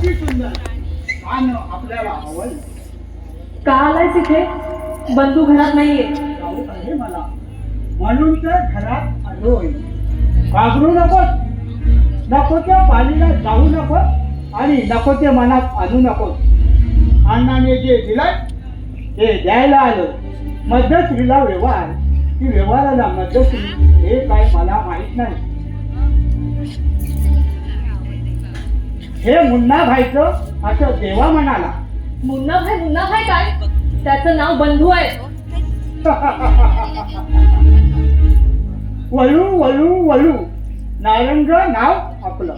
किती सुंदर. आणि आपल्याला आवडलं का आलायस इथे बंधू घरात नाहीये. ठाऊक आहे मला. म्हणून तर घरात आलोय घाबरू नकोस. नको त्या पालीला जाऊ नकोस आणि नको ते मनात आणू नकोस. अण्णाने जे दिलंय ते द्यायला आलं. मध्यस्त्रीला व्यवहार. की व्यवहाराला मध्यस्त्री हे काय मला माहीत नाही. हे मुन्ना भाईचं असं देवा म्हणाला. मुन्ना भाई मुन्ना भाई काय? त्याचं नाव बंधू आहे. वळू वळू वळू. नारंग नाव आपलं.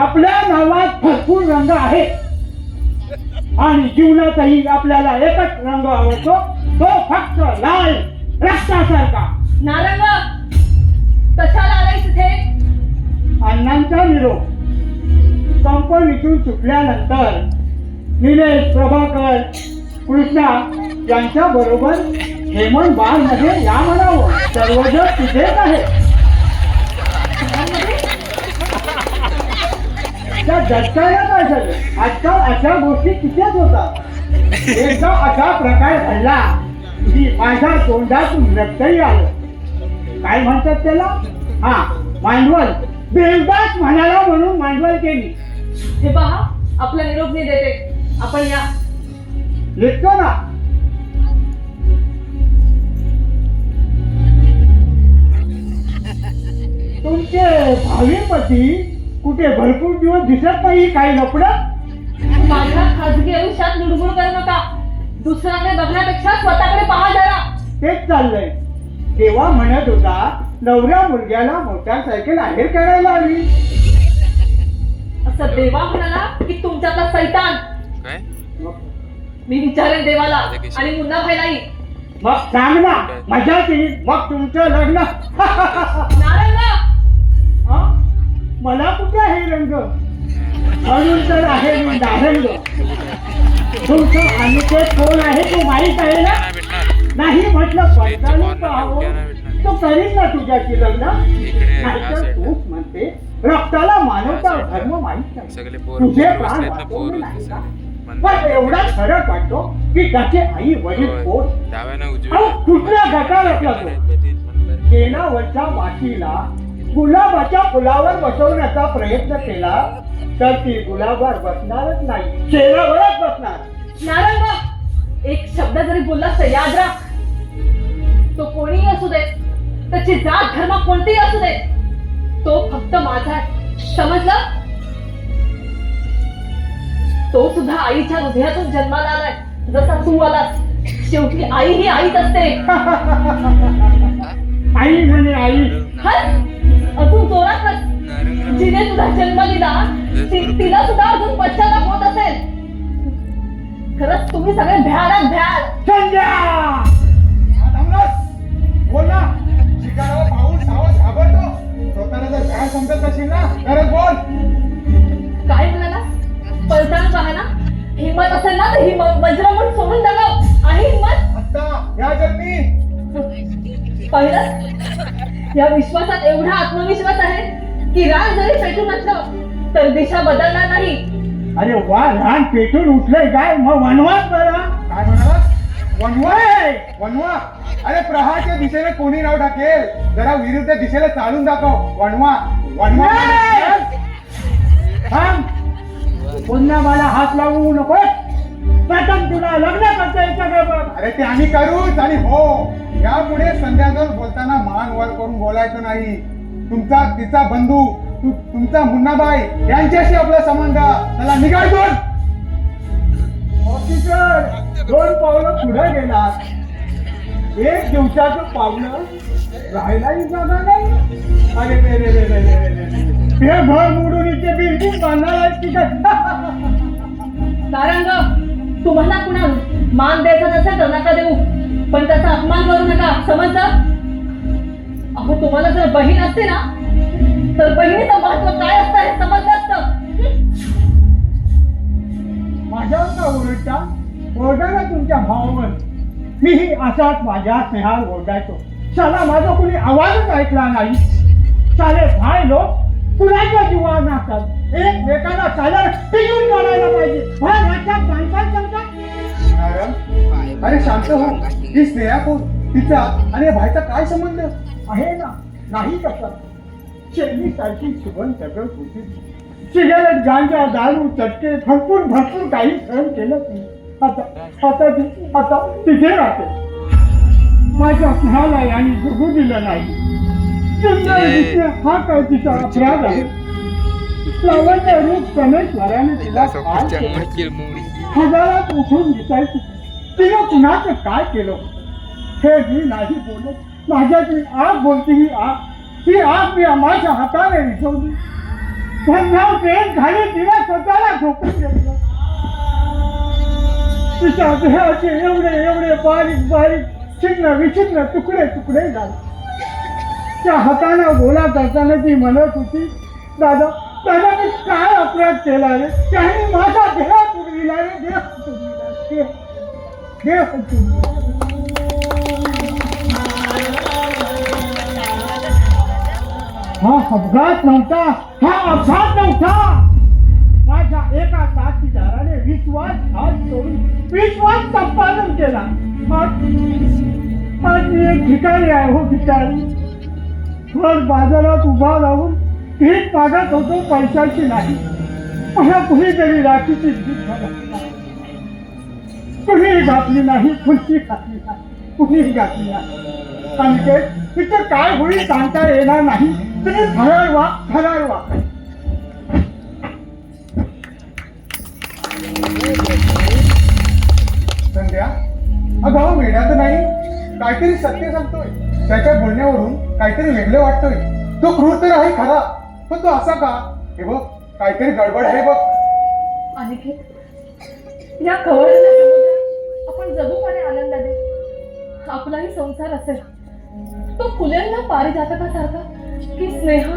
आपल्या नावात भरपूर रंग आहे आणि जीवनातही आपल्याला एकच रंग आवडतो तो फक्त लाल रक्तासारखा. नारंग कंपनीतून सुटल्यानंतर निलेश प्रभाकर कृष्णा यांच्या बरोबर हेमंत बारमध्ये या म्हणावं. सर्वजण तिथेच आहे त्या झटकायला काय झालं? आजकाल अशा गोष्टी तिथेच होतात. एकदा असा प्रकार घडला की माझ्या तोंडातून रक्तही आलं. काय म्हणतात त्याला? हा मांडवल. बेवदास म्हणाला म्हणून मांडवल केली. हे पहा आपला निरोप मी देते. आपण या. लिखतो ना. तुमचे भावी पती कुठे भरपूर दिवस दिसत नाही काही लपड? माझ्या खाजगी आयुष्यात लुडबुड करू नका. दुसऱ्याकडे बघण्यापेक्षा स्वतःकडे पहा जरा. तेच चाललंय. तेव्हा म्हणत होता नवऱ्या मुलग्याला मोटारसायकल आहेर करायला आली असं देवा म्हणाला की तुमच्यातला सैतान. काय? मी विचारेन देवाला आणि मुन्ना भाईलाही. मग सांग ना मजा केली. मग तुमचं लग्न. नारंग हा? मला कुठे आहे रंग? म्हणून तर आहे मी नारंग. तुमचं आणि ते कोण आहे तो माहीत आहे ना? नाही भेटणार. नाही म्हटलं पडताळून पाहावं. तो करीन ना तुझ्याशी लग्न? इकडे या नाहीतर साईडला. तूच म्हणते. रक्ताला मानवता. धर्म माहीत नाही. तुझे पोर प्राण वाचवले नाही का? पण एवढा फरक वाटतो की त्याचे आई वडील कोण? कुठल्या तो? केनावरच्या वाटीला गुलाबाच्या फुलावर बसवण्याचा प्रयत्न केला तर ती गुलाबावर बसणारच नाही. शेरावरच बसणार. नारंग एक शब्द जरी बोललास तर याद राख. तो कोणीही असू दे त्याची जात धर्म कोणतीही असू दे तो फक्त माझा आहे. समजलं? तो सुद्धा आईच्या हृदयातून जन्माला आलाय. जसा तू आलास. शेवटी आई ही आईच असते. आई म्हणे आई. हस अजून जोरात हस. जिने तुझा जन्म दिला ति- तिला सुद्धा अजून पश्चाताप होत असेल. खरंच तुम्ही सगळे भ्यालात भ्याल संध्या! पाहिलं या विश्वासात एवढा आत्मविश्वास आहे की राग जरी पेटून असलं तर दिशा बदलणार नाही. अरे वा लहान पेटून उठलंय काय? मग वनवास करा काय म्हणाला? वनवा वनवा अरे प्रहारच्या दिशेने कोणी नाव टाकेल? जरा विरुद्ध दिशेला चालून दाखव. वनवा वनवा थांब. पुन्हा मला हात लावू नको अरे ते आम्ही करूच आणि हो यापुढे संध्याकाळ बोलताना मान वर करून बोलायचं नाही. तुमचा तिचा बंधू तु- तुमचा मुन्नाबाई यांच्याशी आपला संबंध. त्याला निघायतून ऑफिसर दोन पावलं पुढे गेला एक दिवसाचं पावलं राहायलाही जागा नाही. अरे रे रे रे रे रे हे घर मोडून इथे बिल्डिंग बांधणार आहेस की? काय नारंग तुम्हाला कुणा मान द्यायचा नसेल तर नका देऊ. पण त्याचा अपमान करू नका. समजलं? अहो तुम्हाला जर बहीण असते ना तर बहिणीचं महत्त्व काय असतं हे समजलं असत. माझ्यावर का ओरडता? ओरडायला तुमच्या भावावर. मीही असाच माझ्या स्नेहावर ओरडायचो. चला माझा कुणी आवाजच ऐकला नाही. सारे भाय लोक कुणाच्या जीवावर नाचतात? एकमेकांना चालत पिऊन शांत हो. ही स्नेहा कोण? तिचा आणि या भाईचा काय संबंध? आहे ना. नाही कसं शेळीसारखी सुगंध सगळं होती सिगारेट गांजा दारू चटके भरपूर भरपूर काही सहन केलं ती आता आता ती आता तिथे राहते. माझ्या स्नेहाला यांनी जगू दिलं नाही. सुंदर दिसणे हा काय तिचा अपराध आहे? लावण्य रूप तिला? हजारात उठून दिसायची. तिने कुणाचं काय केलं? हे मी नाही बोलत. माझ्यातली आग बोलती ही आग. ही आग मी माझ्या हाताने विझवली. भन्नाव पेन घाली तिने स्वतःला झोपून घेतलं तिच्या देहाचे एवढे एवढे बारीक बारीक छिन्न विछिन्न तुकडे तुकडे झाले. त्या हाताने गोळा करताना ती म्हणत होती दादा दादा मी काय अपराध केला रे? त्याने माझा देह तुडविला रे देह तुडविला देह तुडविला हा अपघात नव्हता हा अपघात नव्हता. माझ्या एका साथीदाराने विश्वास हात सोडून विश्वास संपादन केला. आज मी एक ठिकाणी आहे हो ठिकाणी थोड बाजारात उभा राहून भीक मागत होतो पैशाची नाही. मला कुणीतरी राखीची भीक मागत कुणी घातली नाही कुणी घातली नाही कुणी घातली नाही. सांगते तिथं काय होईल सांगता येणार नाही. तुम्ही फरार वा फरार वा संध्या अगं वेड्या तर नाही. काहीतरी सत्य सांगतोय. त्याच्या बोलण्यावरून काहीतरी वेगळं वाटतोय. तो क्रूर तर आहे खरा पण तो असा का? हे बघ काहीतरी गडबड आहे बघ. आणखी या खवळलेल्या आपण जगू का आनंदाने आपलाही संसार असेल. तो फुलेंना पारिजातकासारखा की स्नेहा?